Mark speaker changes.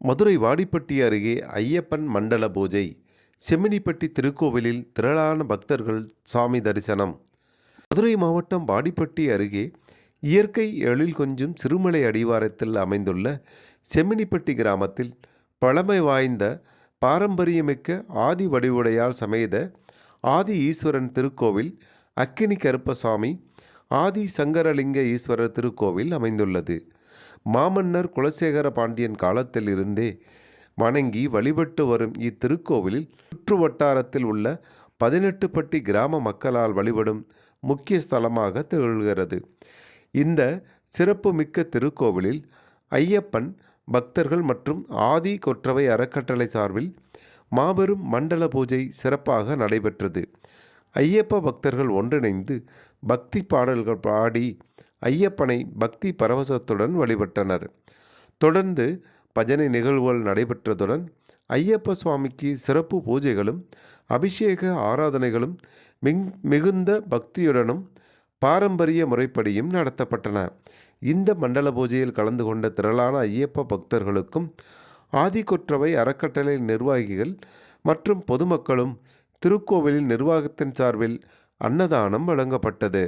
Speaker 1: மதுரை வாடிப்பட்டி அருகே ஐயப்பன் மண்டல பூஜை. செம்மினிப்பட்டி திருக்கோவிலில் திரளான பக்தர்கள் சாமி தரிசனம். மதுரை மாவட்டம் வாடிப்பட்டி அருகே இயற்கை எழில் கொஞ்சும் சிறுமலை அடிவாரத்தில் அமைந்துள்ள செம்மினிப்பட்டி கிராமத்தில் பழமை வாய்ந்த பாரம்பரியமிக்க ஆதி வடிவுடையால் சமேத ஆதி ஈஸ்வரன் திருக்கோவில் அக்கினி கருப்பசாமி ஆதி சங்கரலிங்க ஈஸ்வரர் திருக்கோவில் அமைந்துள்ளது. மாமன்னர் குலசேகர பாண்டியன் காலத்திலிருந்தே வணங்கி வழிபட்டு வரும் இத்திருக்கோவிலில் சுற்று வட்டாரத்தில் உள்ள பதினெட்டுப்பட்டி கிராம மக்களால் வழிபடும் முக்கிய ஸ்தலமாக திகழ்கிறது. இந்த சிறப்புமிக்க திருக்கோவிலில் ஐயப்பன் பக்தர்கள் மற்றும் ஆதி கொற்றவை அறக்கட்டளை சார்பில் மாபெரும் மண்டல பூஜை சிறப்பாக நடைபெற்றது. ஐயப்ப பக்தர்கள் ஒன்றிணைந்து பக்தி பாடல்கள் பாடி ஐயப்பனை பக்தி பரவசத்துடன் வழிபட்டனர். தொடர்ந்து பஜனை நிகழ்வுகள் நடைபெற்றதுடன் ஐயப்ப சுவாமிக்கு சிறப்பு பூஜைகளும் அபிஷேக ஆராதனைகளும் மிங் மிகுந்த பக்தியுடனும் பாரம்பரிய முறைப்படியும் நடத்தப்பட்டன. இந்த மண்டல பூஜையில் கலந்து கொண்ட திரளான ஐயப்ப பக்தர்களுக்கும் ஆதிக்கொற்றவை அறக்கட்டளை நிர்வாகிகள் மற்றும் பொதுமக்களும் திருக்கோவிலின் நிர்வாகத்தின் சார்பில் அன்னதானம் வழங்கப்பட்டது.